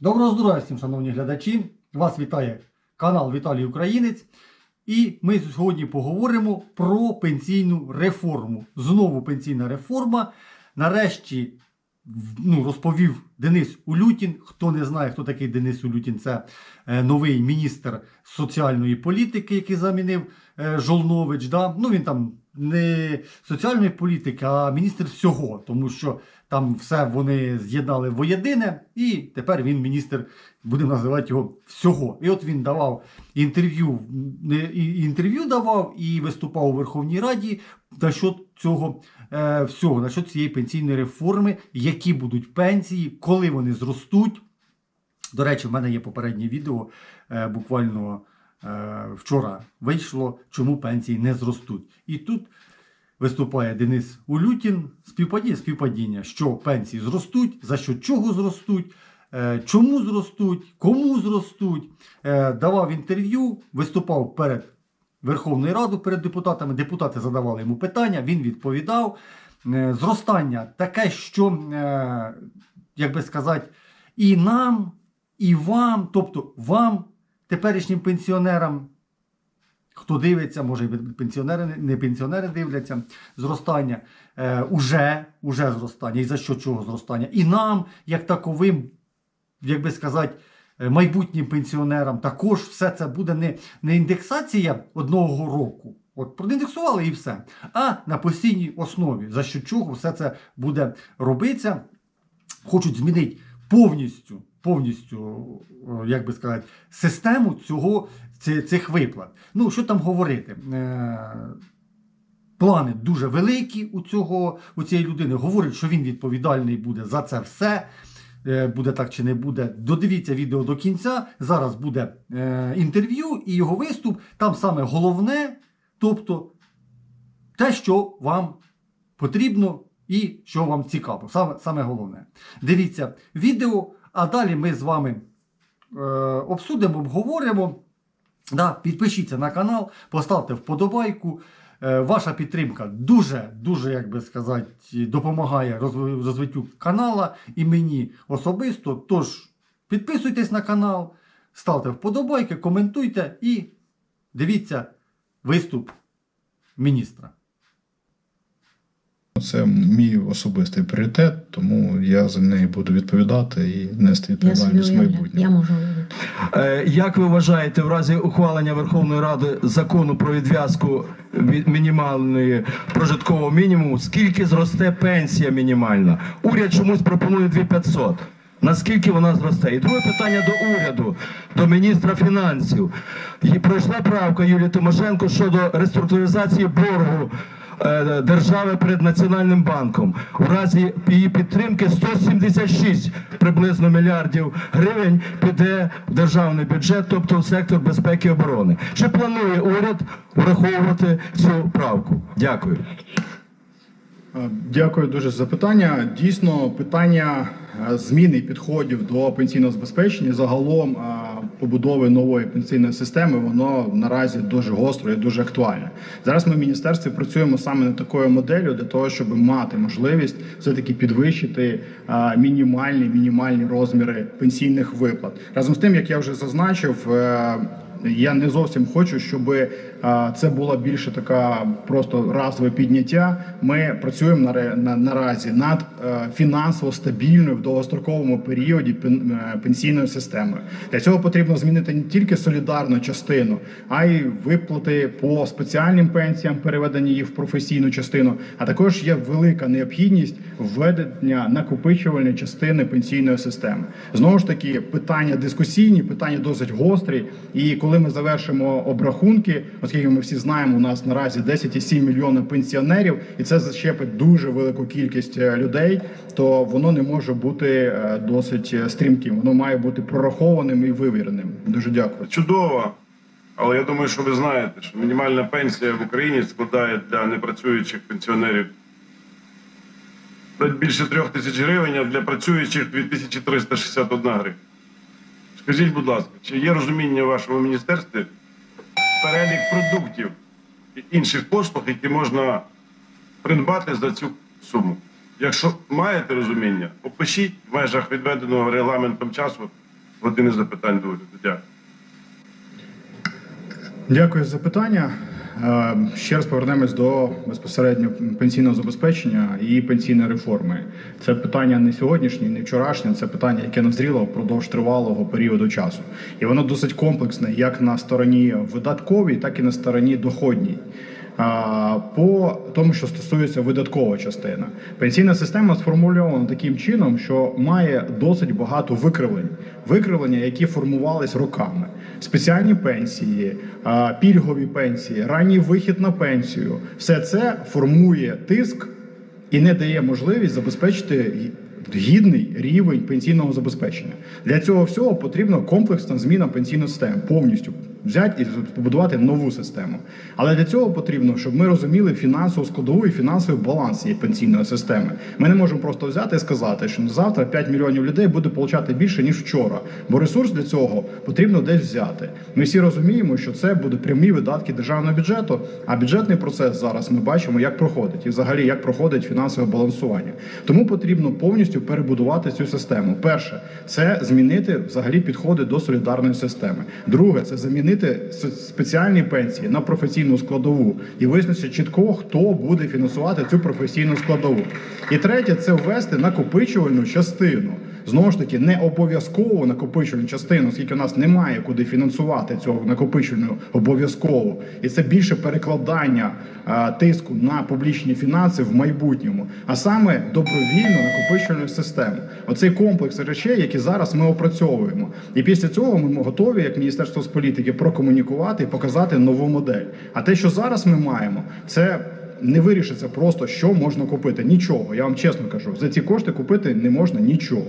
Доброго здоров'я всім, шановні глядачі! Вас вітає канал Віталій Українець. І ми сьогодні поговоримо про пенсійну реформу. Знову пенсійна реформа. Нарешті ну, розповів Денис Улютін. Хто не знає, хто такий Денис Улютін, це е, новий міністр соціальної політики, який замінив е, Жолнович. Да? Ну він там не соціальної політики, а міністр всього, тому що там все вони з'єднали воєдине, і тепер він міністр, будемо називати його всього. І от він давав інтерв'ю, інтерв'ю давав і виступав у Верховній Раді насчет цього е, всього, насчет цієї пенсійної реформи, які будуть пенсії, коли вони зростуть. До речі, в мене є попереднє відео, е, буквально е, вчора вийшло, чому пенсії не зростуть. І тут виступає Денис Улютін. Співпадіння, співпадіння, що пенсії зростуть, за що чого зростуть, е, чому зростуть, кому зростуть. Е, Давав інтерв'ю, виступав перед Верховною Радою, перед депутатами. Депутати задавали йому питання, він відповідав. Е, Зростання таке, що, як би сказати, і нам, і вам, тобто вам, теперішнім пенсіонерам, хто дивиться, може пенсіонери, не- не пенсіонери дивляться, зростання, е, уже, уже зростання. І за що чого зростання? І нам, як таковим, як би сказати, е, майбутнім пенсіонерам, також все це буде не, не індексація одного року. От проіндексували і все. А на постійній основі, за що чого все це буде робитися, хочуть змінити повністю, повністю, е, як би сказати, систему цього, цих виплат. Ну, що там говорити? Е, Плани дуже великі у цього у цієї людини. Говорить, що він відповідальний буде за це все. Е, Буде так чи не буде. Додивіться відео до кінця. Зараз буде е, інтерв'ю і його виступ. Там саме головне, тобто те, що вам потрібно і що вам цікаво. Саме, саме головне. Дивіться відео, а далі ми з вами обсудимо, обговоримо. Да, підпишіться на канал, поставте вподобайку. Е, Ваша підтримка дуже, дуже, як би сказати, допомагає розв- розвиттю канала і мені особисто. Тож підписуйтесь на канал, ставте вподобайки, коментуйте і дивіться виступ міністра. Це мій особистий пріоритет, тому я за неї буду відповідати і нести відповідальність в майбутньому. я можу Як ви вважаєте, в разі ухвалення Верховної Ради закону про відв'язку від мінімальної прожиткового мінімуму, скільки зросте пенсія мінімальна? Уряд чомусь пропонує 2500. Наскільки вона зросте? І друге питання до уряду, до міністра фінансів. І пройшла правка Юлії Тимошенко щодо реструктуризації боргу е, держави перед Національним банком. У разі її підтримки 176 приблизно мільярдів гривень піде в державний бюджет, тобто в сектор безпеки і оборони. Чи планує уряд враховувати цю правку? Дякую. Е, Дякую дуже за запитання. Дійсно, питання е, зміни підходів до пенсійного забезпечення, загалом е, побудови нової пенсійної системи, воно наразі дуже гостро і дуже актуальне. Зараз ми в міністерстві працюємо саме над такою моделлю для того, щоб мати можливість все таки підвищити е, мінімальні мінімальні розміри пенсійних виплат. Разом з тим, як я вже зазначив. Я не зовсім хочу, щоб е, це була більше така просто разове підняття. Ми працюємо наразі над е, фінансово стабільною в довгостроковому періоді е, пенсійною системою. Для цього потрібно змінити не тільки солідарну частину, а й виплати по спеціальним пенсіям, переведення їх в професійну частину. А також є велика необхідність введення накопичувальної частини пенсійної системи. Знову ж таки, питання дискусійні, питання досить гострі. І коли ми завершимо обрахунки, оскільки ми всі знаємо, у нас наразі 10,7 мільйона пенсіонерів, і це зачепить дуже велику кількість е, людей, то воно не може бути е, досить е, стрімким. Воно має бути прорахованим і вивіреним. Дуже дякую. чудово. Але я думаю, що ви знаєте, що мінімальна пенсія в Україні складає для непрацюючих пенсіонерів більше трьох тисяч гривень, а для працюючих 2361 гривня. Скажіть, будь ласка, чи є розуміння в вашому міністерстві перелік продуктів і інших послуг, які можна придбати за цю суму? Якщо маєте розуміння, опишіть в межах відведеного регламентом часу години запитань до уряду. Дякую. Дякую за питання. Е, Ще раз повернемось до безпосередньо пенсійного забезпечення і пенсійної реформи. Це питання не сьогоднішнє, не вчорашнє. Це питання, яке назріло впродовж тривалого періоду часу, і воно досить комплексне, як на стороні видатковій, так і на стороні доходній. По тому, що стосується видаткової частини, пенсійна система сформульована таким чином, що має досить багато викривлень, викривлення, які формувались роками. Спеціальні пенсії, пільгові пенсії, ранній вихід на пенсію все це формує тиск і не дає можливість забезпечити гідний рівень пенсійного забезпечення. Для цього всього потрібна комплексна зміна пенсійної системи повністю взяти і побудувати нову систему. Але для цього потрібно, щоб ми розуміли фінансову складову і фінансовий баланс цієї пенсійної системи. Ми не можемо просто взяти і сказати, що завтра 5 мільйонів людей буде получати більше ніж вчора, бо ресурс для цього потрібно десь взяти. Ми всі розуміємо, що це будуть прямі видатки державного бюджету. А бюджетний процес зараз ми бачимо, як проходить, і взагалі як проходить фінансове балансування. Тому потрібно повністю перебудувати цю систему. Перше, це змінити взагалі підходи до солідарної системи. Друге, це замінити с- спеціальні пенсії на професійну складову і визначити чітко, хто буде фінансувати цю професійну складову. І третє, це ввести накопичувальну частину. Знову ж таки, не обов'язково накопичувальну частину, оскільки у нас немає куди фінансувати цього накопичувальну обов'язково, і це більше перекладання а, тиску на публічні фінанси в майбутньому, а саме добровільну накопичувальну систему. Оцей комплекс речей, які зараз ми опрацьовуємо. І після цього ми готові, як Міністерство з політики, прокомунікувати і показати нову модель. А те, що зараз ми маємо, це. Не вирішиться просто, що можна купити. Нічого. Я вам чесно кажу, за ці кошти купити не можна нічого.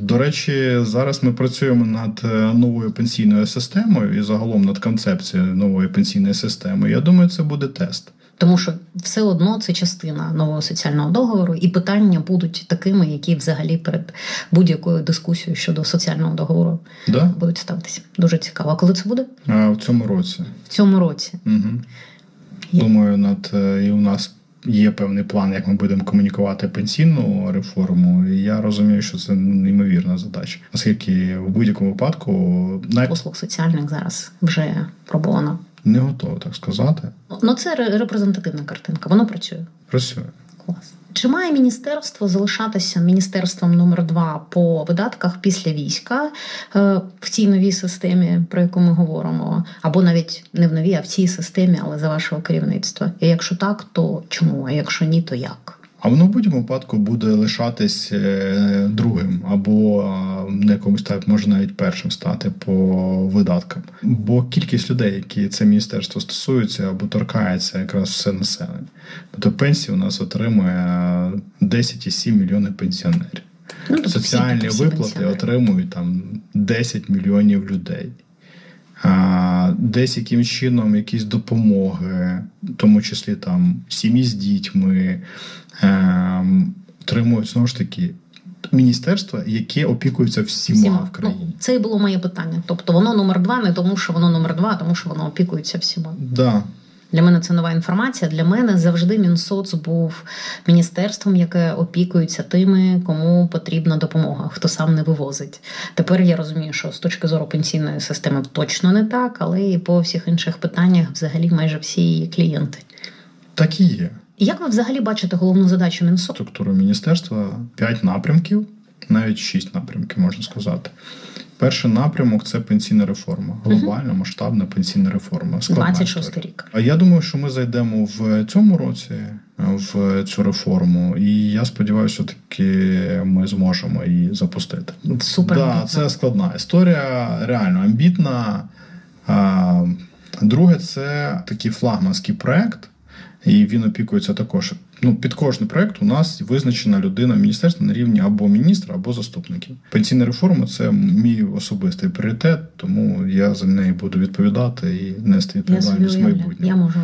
До речі, зараз ми працюємо над е, новою пенсійною системою і загалом над концепцією нової пенсійної системи. Я думаю, це буде тест. Тому що все одно це частина нового соціального договору, і питання будуть такими, які взагалі перед будь-якою дискусією щодо соціального договору Да? будуть ставитися. Дуже цікаво. А коли це буде? А, в цьому році. В цьому році. Угу. Думаю, над е, і у нас є певний план, як ми будемо комунікувати пенсійну реформу. І я розумію, що це неймовірна задача, оскільки в будь-якому випадку навіть Послуг соціальних зараз вже пробовано. не готово так сказати. Ну це репрезентативна картинка. Воно працює. Працює. Клас. Чи має міністерство залишатися міністерством номер два по видатках після війська е, в цій новій системі, про яку ми говоримо, або навіть не в новій, а в цій системі, але за вашого керівництва? І якщо так, то чому? А якщо ні, то як? А воно в будь-якому випадку буде лишатись е, другим, або е, на якомусь етапі може навіть першим стати по видаткам. Бо кількість людей, які це міністерство стосується або торкається якраз все населення. Тобто пенсії у нас отримує е, 10,7 мільйони пенсіонерів. Ну, тобто всі- Соціальні всі виплати пенсіонери. отримують там 10 мільйонів людей. Десь яким чином якісь допомоги, в тому числі там сім'ї з дітьми, ем, отримують знову ж таки міністерства, яке опікується всіма, Всіма. в країні. Ну, це і було моє питання. Тобто воно номер два, не тому, що воно номер два, а тому що воно опікується всіма. Да. Для мене це нова інформація. Для мене завжди Мінсоц був міністерством, яке опікується тими, кому потрібна допомога, хто сам не вивозить. Тепер я розумію, що з точки зору пенсійної системи точно не так, але і по всіх інших питаннях взагалі майже всі її клієнти. Так і є. Як ви взагалі бачите головну задачу Мінсоц? Структура міністерства 5 напрямків, навіть 6 напрямків, можна сказати. Перший напрямок це пенсійна реформа, глобальна масштабна пенсійна реформа. Складна 26 історія. рік. А я думаю, що ми зайдемо в цьому році е, в цю реформу, і я сподіваюся, таки ми зможемо її запустити. Супер Да, це складна історія, реально амбітна. Друге, це такий флагманський проект, і він опікується також. Ну, під кожний проект у нас визначена людина в міністерстві на рівні або міністра, або заступників. Пенсійна реформа це мій особистий пріоритет, тому я за неї буду відповідати і нести відповідальність майбутньому. Я можу.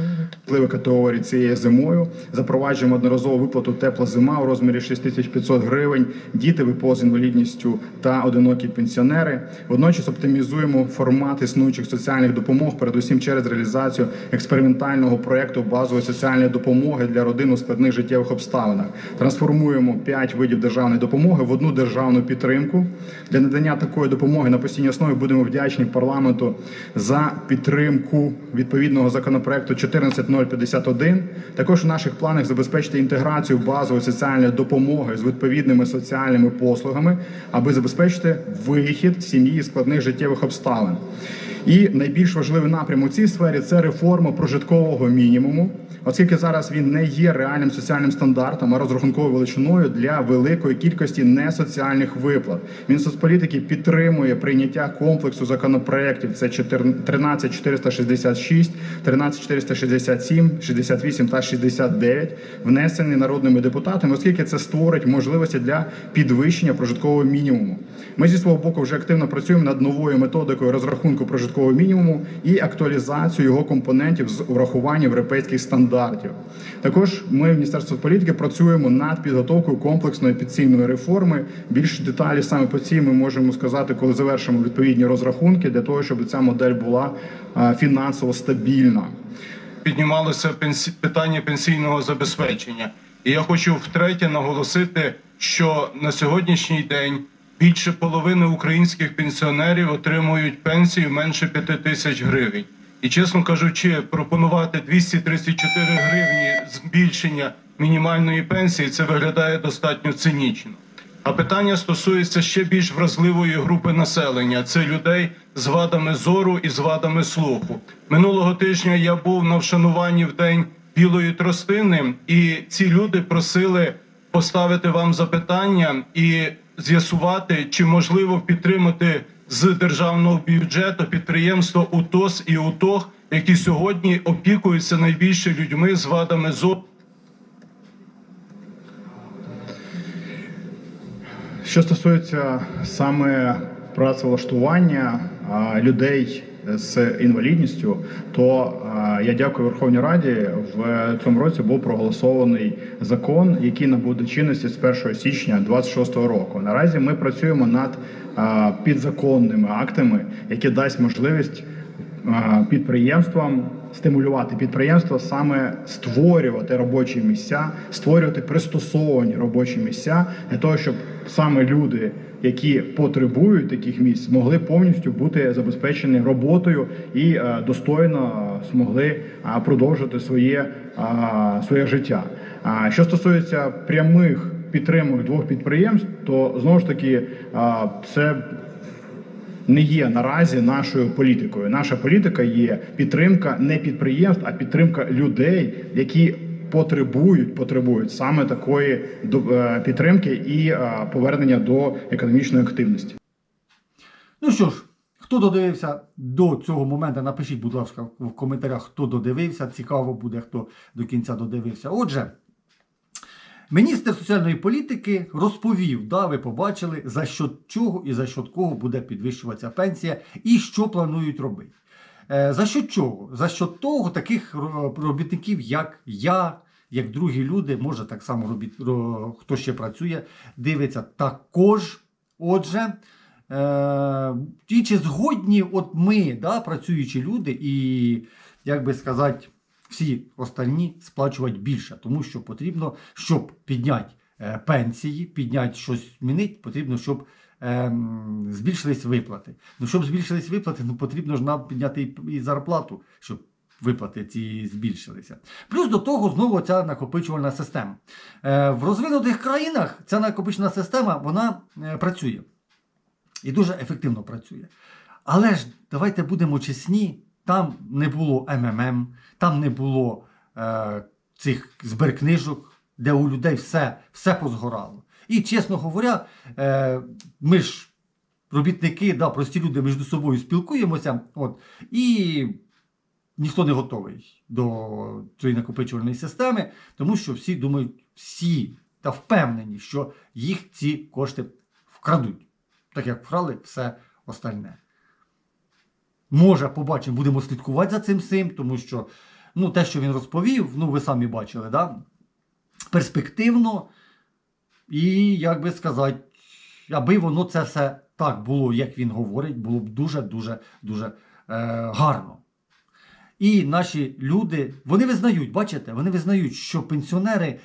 Важливі категорії цією зимою. Запроваджуємо одноразову виплату тепла зима у розмірі 6500 гривень, діти ВПО з інвалідністю та одинокі пенсіонери. Водночас оптимізуємо формат існуючих соціальних допомог, передусім через реалізацію експериментального проекту базової соціальної допомоги для родин у складних складних життєвих обставинах. Трансформуємо 5 видів державної допомоги в одну державну підтримку. Для надання такої допомоги на постійній основі будемо вдячні парламенту за підтримку відповідного законопроекту 14051. Також у наших планах забезпечити інтеграцію базової соціальної допомоги з відповідними соціальними послугами, аби забезпечити вихід сім'ї складних життєвих обставин. І найбільш важливий напрям у цій сфері це реформа прожиткового мінімуму, оскільки зараз він не є реальним соціальним стандартом, а розрахунковою величиною для великої кількості несоціальних виплат. Мінсоцполітики підтримує прийняття комплексу законопроєктів. Це 13466, 13467, 68 та 69, внесені народними депутатами, оскільки це створить можливості для підвищення прожиткового мінімуму. Ми зі свого боку вже активно працюємо над новою методикою розрахунку прожиткового мінімуму і актуалізацією його компонентів з урахуванням європейських стандартів. Також ми в Міністерстві політики працюємо над підготовкою комплексної пенсійної реформи. Більш деталі саме по цій ми можемо сказати, коли завершимо відповідні розрахунки для того, щоб ця модель була е, фінансово стабільна. піднімалося питання пенсійного забезпечення. І я хочу втретє наголосити, що на сьогоднішній день більше половини українських пенсіонерів отримують пенсію менше 5 тисяч гривень. І чесно кажучи, пропонувати 234 гривні збільшення мінімальної пенсії це виглядає достатньо цинічно. А питання стосується ще більш вразливої групи населення це людей з вадами зору і з вадами слуху. Минулого тижня я був на вшануванні в день білої тростини, і ці люди просили поставити вам запитання і з'ясувати, чи можливо підтримати з державного бюджету підприємства УТОС і УТОГ, які сьогодні опікуються найбільше людьми з вадами зору. Що стосується саме працевлаштування людей з інвалідністю, то а, я дякую Верховній Раді. В цьому році був проголосований закон, який набуде чинності з 1 січня 2026 року. Наразі ми працюємо над а, підзаконними актами, які дасть можливість підприємствам стимулювати підприємства саме створювати робочі місця, створювати пристосовані робочі місця для того, щоб саме люди, які потребують таких місць, могли повністю бути забезпечені роботою і е, достойно змогли е, продовжити своє, е, своє життя. Що стосується прямих підтримок двох підприємств, то знову ж таки е, це не є наразі нашою політикою. Наша політика є підтримка не підприємств, а підтримка людей, які потребують, потребують саме такої е, підтримки і е, повернення до економічної активності. Ну що ж, хто додивився до цього моменту, напишіть, будь ласка, в коментарях, хто додивився. Цікаво буде, хто до кінця додивився. Отже, міністр соціальної політики розповів, да, ви побачили, за що чого і за що кого буде підвищуватися пенсія і що планують робити. Е, За що чого? За що того таких робітників, як я, як другі люди, може так само робіт, хто ще працює, дивиться також. Отже, е, і чи згодні от ми, да, працюючі люди, і, як би сказати, всі остальні сплачувати більше, тому що потрібно, щоб підняти е, пенсії, підняти щось змінити, потрібно, щоб ем, збільшились виплати. Ну, щоб збільшились виплати, ну потрібно ж нам підняти і, зарплату, щоб виплати ці збільшилися. Плюс до того знову ця накопичувальна система. Е, в розвинутих країнах ця накопичувальна система вона е, працює і дуже ефективно працює. Але ж давайте будемо чесні, там не було МММ, там не було е, цих зберкнижок, де у людей все, все позгорало. І, чесно говоря, е, ми ж робітники, да, прості люди між собою спілкуємося, от, і ніхто не готовий до цієї накопичувальної системи, тому що всі думають, всі та впевнені, що їх ці кошти вкрадуть, так як вкрали все остальне. Може, побачимо, будемо слідкувати за цим всім, тому що ну, те, що він розповів, ну ви самі бачили, да? перспективно. І, як би сказати, аби воно це все так було, як він говорить, було б дуже-дуже дуже е, гарно. І наші люди, вони визнають, бачите, вони визнають, що пенсіонери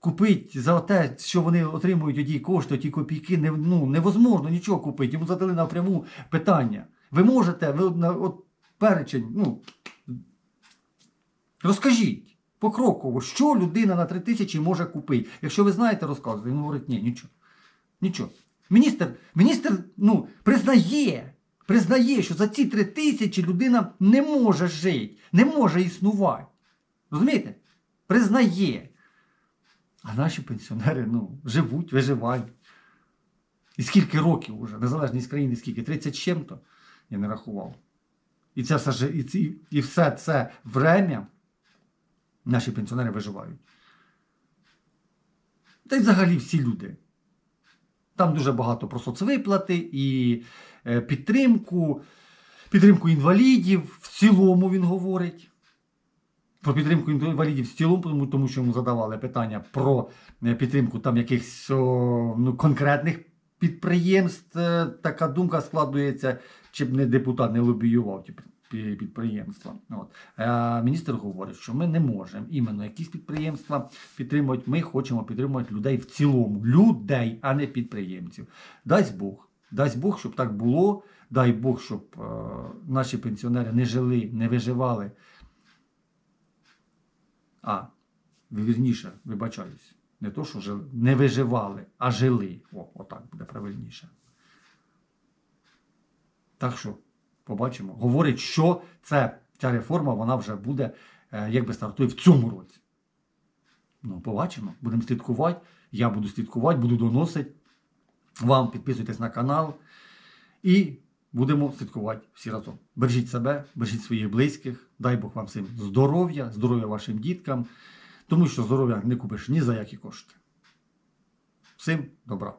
купить за те, що вони отримують оті кошти, ті копійки, не, ну, невозможно нічого купити. Йому задали напряму питання. Ви можете, ви от, перечень, ну, розкажіть покроково, що людина на 3 тисячі може купити. Якщо ви знаєте, розказуйте. Він говорить, ні, нічого. Нічого. Міністр, міністр ну, признає, признає, що за ці 3 тисячі людина не може жити, не може існувати. Розумієте? Признає. А наші пенсіонери ну, живуть, виживають. І скільки років уже, незалежність країни, скільки? 30 з чим-то, я не рахував. І, це все, і, ці- і все це время наші пенсіонери виживають. Та й взагалі всі люди. Там дуже багато про соцвиплати і е, підтримку, підтримку інвалідів. В цілому він говорить. Про підтримку інвалідів в цілому, тому, що йому задавали питання про е, підтримку там якихось ну, конкретних підприємств. Е, Така думка складується, чи б не депутат не лобіював ті підприємства. От. Е, міністр говорить, що ми не можемо іменно якісь підприємства підтримувати. Ми хочемо підтримувати людей в цілому. Людей, а не підприємців. Дасть Бог. Дасть Бог, щоб так було. Дай Бог, щоб е, наші пенсіонери не жили, не виживали. А, вірніше, вибачаюсь. Не то, що жили, не виживали, а жили. О, отак буде правильніше. Так що, побачимо. Говорить, що це, ця реформа вона вже буде, е, якби стартує в цьому році. Ну, побачимо. Будемо слідкувати. Я буду слідкувати, буду доносити. Вам підписуйтесь на канал. І будемо слідкувати всі разом. Бережіть себе, бережіть своїх близьких. Дай Бог вам всім здоров'я, здоров'я вашим діткам, тому що здоров'я не купиш ні за які кошти. Всім добра.